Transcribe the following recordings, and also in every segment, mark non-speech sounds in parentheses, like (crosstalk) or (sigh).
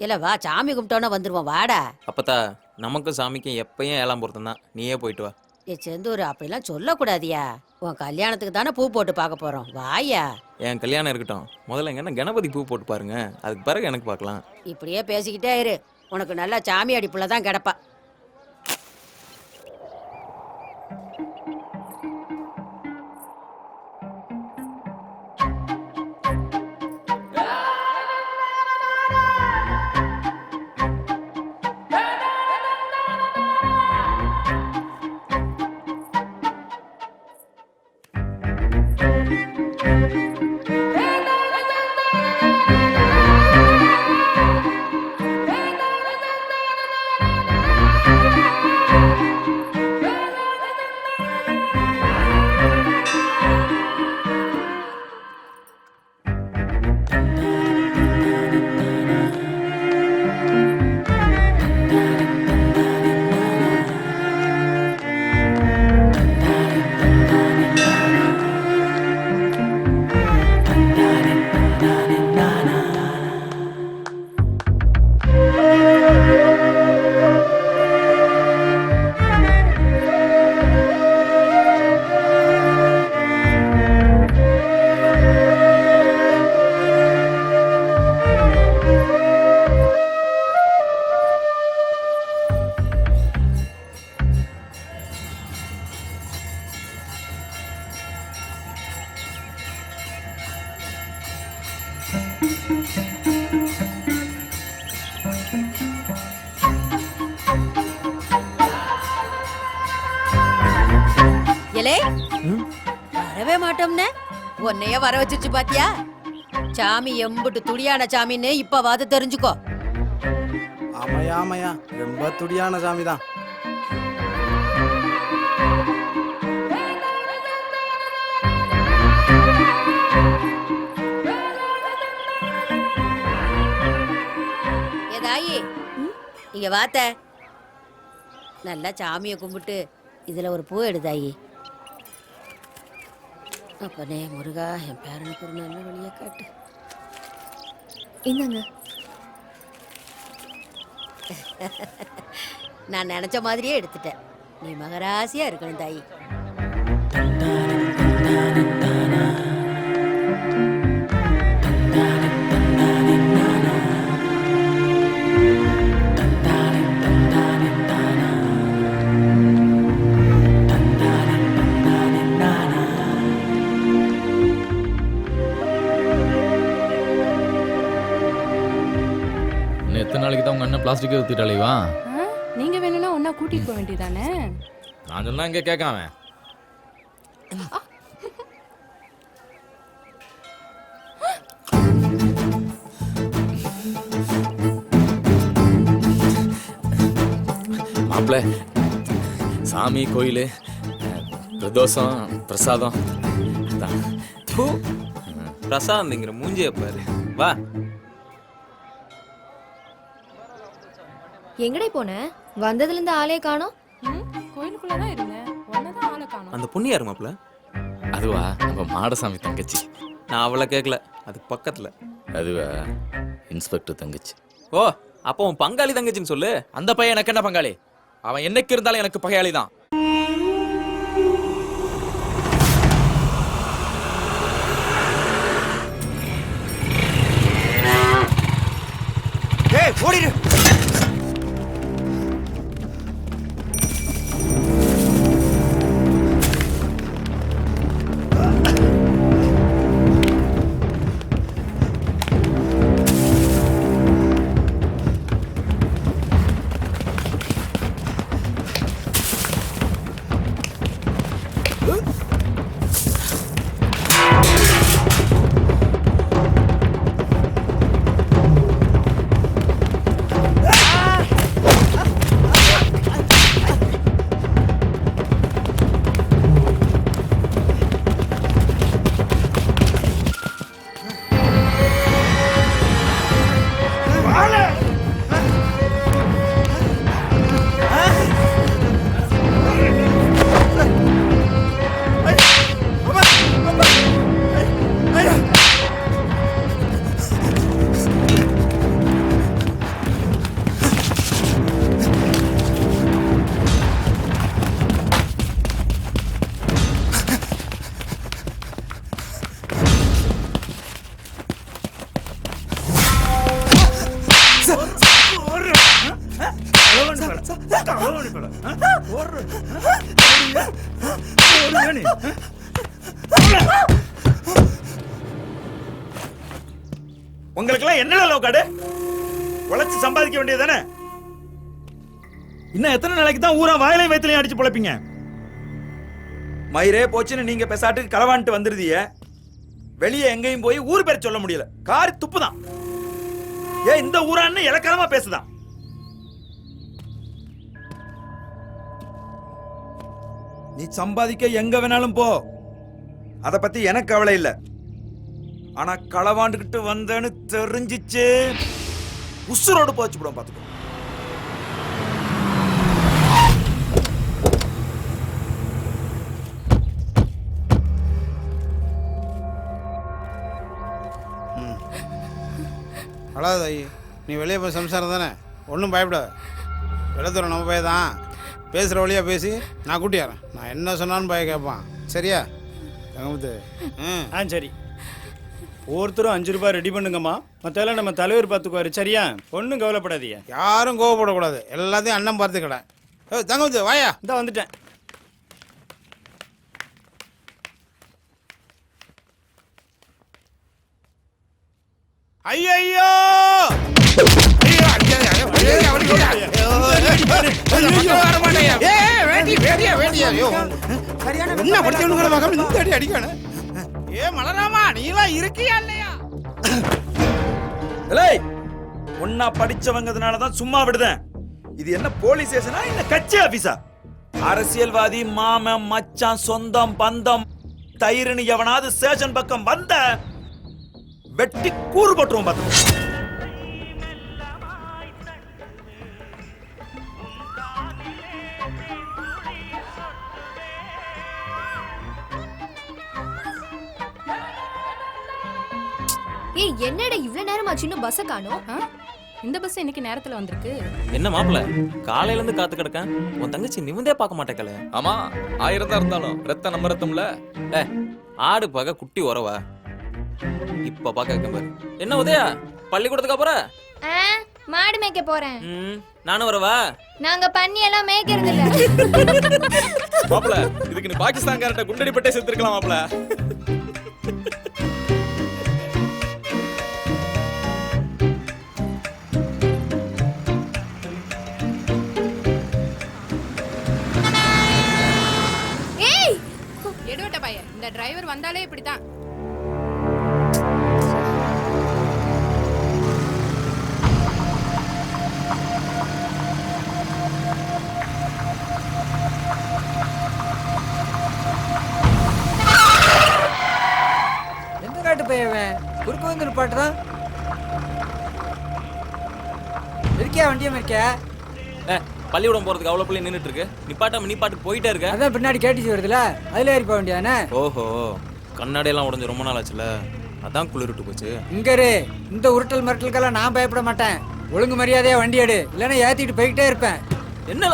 இல்ல வா சாமி கும்பிட்டோன்னே வந்துருவோம் வாடா. அப்பத்தா நமக்கும் சாமிக்கும் எப்பயும் ஏழாம் பொருத்தம் தான். நீயே போயிட்டு வா. ஏ செந்தூர் அப்படிலாம் சொல்லக்கூடாதியா? உன் கல்யாணத்துக்கு தானே பூ போட்டு பார்க்க போறோம். வாயா? என் கல்யாணம் இருக்கட்டும். முதல்ல எங்கன்னா கணபதி பூ போட்டு பாருங்க. அதுக்கு பிறகு எனக்கு பார்க்கலாம். இப்படியே பேசிக்கிட்டே இரு. உனக்கு நல்லா சாமி அடிப்புல தான் கிடப்பா. வரவே மாட்டோம்னே உன்னைய வர வச்சிருச்சு பாத்தியா? சாமி எம்புட்டு துடியான சாமின்னு இப்பவாது தெரிஞ்சுக்கோ. ஆமாயா ஆமாயா ரொம்ப துடியான சாமி தான் ஏதாயி இங்க வாத்த. நல்லா சாமியை கும்பிட்டு இதுல ஒரு பூ எடுதாயி. அப்பனே முருகா என் பேரனுக்கு ஒரு நல்ல வழியை காட்டு? இந்தாங்க நான் நினைச்ச மாதிரியே எடுத்துட்டேன். நீ மகராசியா இருக்கணும் தாயி. பிளாஸ்டிக்கே ஊத்திட்டாலேவா ஆ, நீங்க வேணும்னா ஒன்னா கூட்டிட்டு போக வேண்டியதானே? நான் சொன்னா இங்க கேட்காம. மாப்பிள்ள சாமி கோயில் பிரதோஷம் பிரசாதம். அதான் பிரசாந்திங்கிற மூஞ்சிய பாரு. வா. எங்கடே போன? வந்ததுல இருந்து ஆளே காணோம். ம், கோயிலுக்குள்ளதான் இருந்தேன். ஒன்னதான் ஆளை காணோம். அந்த பொண்ணு யாரு மாப்ள அதுவா நம்ம மாடசாமி தங்கச்சி. நான் அவளை கேட்கல அது பக்கத்துல. அதுவா இன்ஸ்பெக்டர் தங்கச்சி. ஓ அப்போ உன் பங்காளி தங்கச்சின்னு சொல்லு. அந்த பையன் எனக்கு என்ன பங்காளி? அவன் என்னைக்கு இருந்தாலும் எனக்கு பகையாளி தான். ஏய் ஓடிடு. உங்களுக்கெல்லாம் என்ன லோக்காடு உழைச்சு சம்பாதிக்க வேண்டியது தானே? இன்னும் எத்தனை நாளைக்கு தான் ஊரா வாயிலையும் வயிற்றுலையும் அடிச்சு பொழைப்பீங்க? மயிரே போச்சுன்னு நீங்க பெசாட்டுக்கு களவான்ட்டு வந்துருதிய வெளியே எங்கேயும் போய் ஊர் பேர் சொல்ல முடியல. காரி துப்பு தான் ஏன் இந்த ஊரான்னு இலக்கணமா பேசுதான். நீ சம்பாதிக்க எங்க வேணாலும் போ. அத பத்தி எனக்கு கவலை இல்ல. ஆனா களவாண்டுகிட்டு வந்தேன்னு தெரிஞ்சிச்சு. உசுரோடு போச்சு விடும் பாத்துக்கோ அழாத நீ வெளியே போய் சம்சாரம் தானே ஒன்றும் பயப்பட வெள்ளத்தூரம் நம்ம போய் தான். பேசுகிற வழியாக பேசி நான் கூட்டியாரேன் நான் என்ன சொன்னாலும் பய கேட்பான் சரியா? தங்கமுத்து. ம். ஆ சரி. ஒவ்வொருத்தரும் அஞ்சு ரூபாய் ரெடி பண்ணுங்கம்மா. மற்றெல்லாம் நம்ம தலைவர் பார்த்துக்குவாரு. சரியா? ஒன்றும் கவலைப்படாதீங்க. யாரும் கோவப்படக்கூடாது. எல்லாத்தையும் அண்ணன் பார்த்துக்கடேன் ஏ தங்கமுத்து வாயா. இந்த வந்துட்டேன். ஐயோ என்ன படிச்சவனு மகன் இந்த அடி அடிக்கணும் ஏ மலராமா நீலாம் இருக்கியா இல்லையா? ஏய் ஒன்னா படிச்சவங்கிறதுனால தான் சும்மா விடுதேன். இது என்ன போலீஸ் ஸ்டேஷனா இல்ல கட்சி ஆபீஸா? அரசியல்வாதி மாமன் மச்சான் சொந்தம் பந்தம் தயிர்னு எவனாவது ஸ்டேஷன் பக்கம் வந்த வெட்டி கூறு போட்டுருவோம் பார்த்து ஏய் என்னடா இவ்ளோ நேரம் ஆச்சு இன்னும் பஸ்ஸை காணோம்? இந்த பஸ் இன்னைக்கு நேரத்துல வந்திருக்கு. என்ன மாப்பிள காலையில இருந்து காத்து கிடக்கேன். உன் தங்கச்சி நிமிந்தே பார்க்க மாட்டேக்கல. ஆமா ஆயிரம் தான் இருந்தாலும் ரத்தம் நம்ம ரத்தம்ல ஏ ஆடு பார்க்க குட்டி உறவா. இப்ப பாரு. என்ன உதயா? பள்ளிக்கூடத்துக்கு அப்புறம் மாடு மேய்க்க போறேன். நானும் வரவா? நாங்க பண்ணி எல்லாம் மேய்க்கிறது இல்ல. மாப்பிள இதுக்கு நீ பாகிஸ்தான்காரட்ட குண்டடி பட்டே செத்துருக்கலாம் மாப்பிள இந்த டிரைவர் வந்தாலே இப்படித்தான். எந்த காட்டு பையவன் குறுக்க வந்து நிப்பாட்டுறான். இருக்கியா? வண்டியம் இருக்கியா ஏ பள்ளிக்கூடம் போறதுக்கு அவ்வளவு பிள்ளை நின்னுட்டு இருக்கு. நிப்பாட்டாம நீ பாட்டுக்கு போயிட்டே இருக்க. அதான் பின்னாடி கேட்டுச்சு வருதுல அதுல ஏறி போக வேண்டியானே ஓஹோ. கண்ணாடி எல்லாம் உடஞ்சு ரொம்ப நாள் ஆச்சுல. அதான் குளிர்விட்டு போச்சு. இங்க இரு. இந்த உருட்டல் மிரட்டலுக்கெல்லாம் நான் பயப்பட மாட்டேன். ஒழுங்கு மரியாதையா வண்டி எடு. இல்லைன்னா ஏத்திட்டு போய்கிட்டே இருப்பேன். என்ன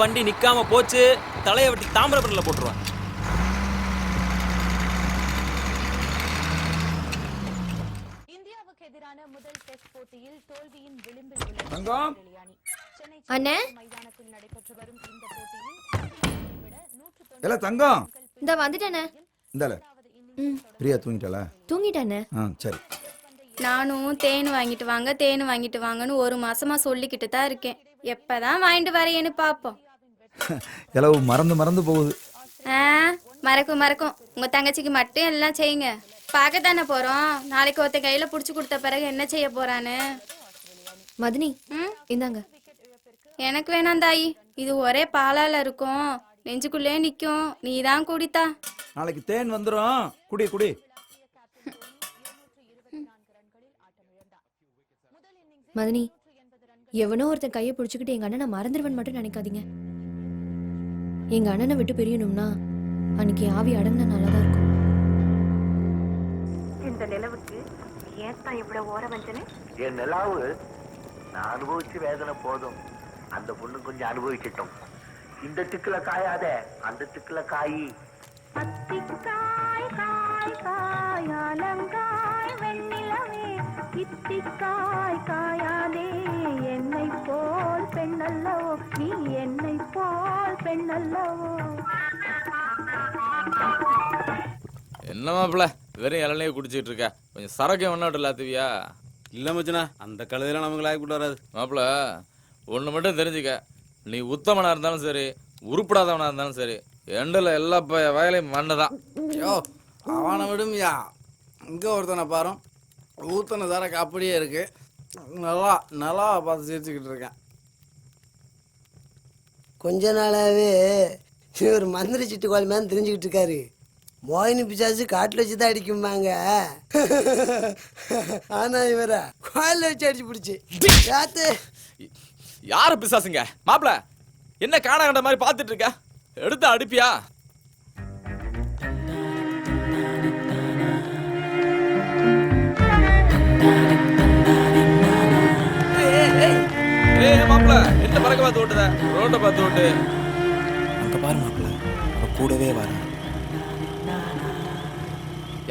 வண்டி நிக்காம போச்சு தலையை வெட்டி தாமிரபரணில போட்டுருவேன். இந்தியாவுக்கு எதிரான முதல் டெஸ்ட் போட்டியில் தோல்வியின் விளிம்பில் உள்ள தங்கம். அணி சென்னை அண்ணே. மைதானத்தில் நடைபெற்று வரும் இந்த இல்ல தங்கம். வந்துட்டேனே. இந்தால பிரியா தூங்கிட்டாளா? தூங்கிட்டேனே. ஆ சரி. நானும் தேன் வாங்கிட்டு வாங்க தேன் வாங்கிட்டு வாங்கன்னு ஒரு மாசமா சொல்லிக்கிட்டு தான் இருக்கேன். எப்பதான் வாங்கிட்டு வரேன்னு பாப்போம். (laughs) இளவு மறந்து மறந்து போகுது. ஆ மறக்கும் மறக்கும். உங்க தங்கச்சிக்கு மட்டும் எல்லாம் செய்யுங்க. பார்க்க தானே போறோம். நாளைக்கு ஒருத்த கையில புடிச்சு கொடுத்த பிறகு என்ன செய்ய போறான்னு. மதினி ம்? இந்தாங்க. எனக்கு வேணாம் தாயி. இது ஒரே பாலால இருக்கும். நெஞ்சுக்குள்ளே நிக்கும். நீ தான் குடித்தா. நாளைக்கு தேன் வந்துரும். குடி குடி. மதினி எவனோ ஒருத்தன் கையை பிடிச்சிக்கிட்டு எங்க அண்ணனை மறந்துடுவன் மட்டும் நினைக்காதீங்க. எங்க அண்ணனை விட்டு பிரியணும்னா அன்னைக்கு ஆவி அடங்கின நல்லா இருக்கும். இந்த நிலவுக்கு ஏத்தான் இவ்வளோ ஓர வஞ்சனே என் நிலாவு நான் அனுபவிச்சு வேதனை போதும். அந்த பொண்ணு கொஞ்சம் அனுபவிச்சிட்டோம் இந்த திக்குல காயாத அந்த திக்குல காயி. பத்திக்காய் காய் காயாலங்காய் வெண்ணிலவே. காய் காயாதே என்னை போ என்ன மாப்பிள வெறும் இளநியே குடிச்சிட்டு இருக்க. கொஞ்சம் சரக்கு வேணாட்டு இல்லாத்துவியா இல்லை மச்சனா அந்த கழுதையெல்லாம் நமக்கு லாய்க்கு போட்டு வராது. மாப்பிள ஒன்று மட்டும் தெரிஞ்சுக்க. நீ உத்தமனா இருந்தாலும் சரி உருப்படாதவனா இருந்தாலும் சரி எண்டில் எல்லா ப- வயலையும் மண்ணு தான் யோ அவனை விடுமையா? இங்கே ஒருத்தனை பாரு ஊத்தனை சரக்கு அப்படியே இருக்கு. நல்லா நல்லா பார்த்து சிரிச்சுக்கிட்டு இருக்கேன். கொஞ்ச நாளாவே இவர் மந்திரி சிட்டு மேலே தெரிஞ்சுக்கிட்டு இருக்காரு. மோகினி பிசாசு காட்டில் வச்சு தான் அடிக்கும்பாங்க. ஆனா இவரை கோயிலில் வச்சு அடிச்சு பிடிச்சி. யாத்து? யாரு பிசாசுங்க? மாப்பிள என்ன காண கண்ட மாதிரி பார்த்துட்டு இருக்க? எடுத்து அடிப்பியா? என்ன பறக்க பார்த்து ஓட்டுத ரோட்டை பார்த்து ஓட்டு அங்க பாரு மாப்பிள்ள அவ கூடவே வர.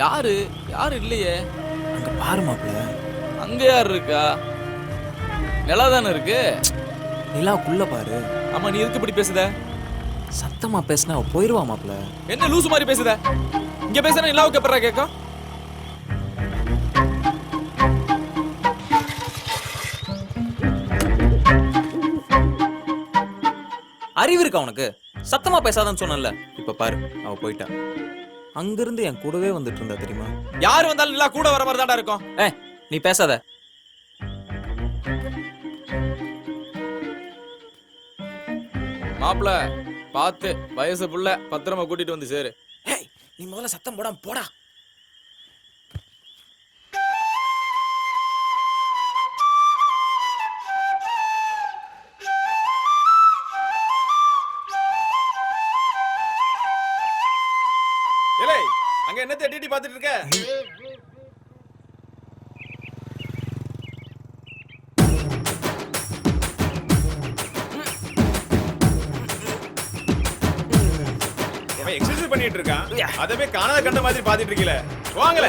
யாரு? யாரு இல்லையே? அங்க பாரு மாப்பிள்ள. அங்க யார் இருக்கா? நிலா தானே இருக்கு? நிலாக்குள்ள பாரு. ஆமா நீ எதுக்கு இப்படி பேசுத? சத்தமா பேசினா அவ போயிருவா மாப்பிள்ள. என்ன லூசு மாதிரி பேசுத? இங்க பேசுனா நிலாவுக்கு எப்படா கேட்கும் அறிவு இருக்கா உனக்கு? சத்தமா பேசாதன்னு சொன்னல இப்ப பாரு அவ போயிட்டா அங்கிருந்து என் கூடவே வந்துட்டு இருந்தா தெரியுமா? யாரு வந்தாலும் நல்லா கூட வர மாதிரி இருக்கும். ஏ நீ பேசாத. மாப்பிள பார்த்து வயசு புள்ள பத்திரமா கூட்டிட்டு வந்து சேரு. ஏய் நீ முதல்ல சத்தம் போடாம போடா. இல்லை அங்க என்ன தேடிட்டு பாத்துட்டு இருக்க? பண்ணிட்டு இருக்கான். அதவே காணாத கண்ட மாதிரி பாத்துட்டு இருக்கீல. வாங்கல.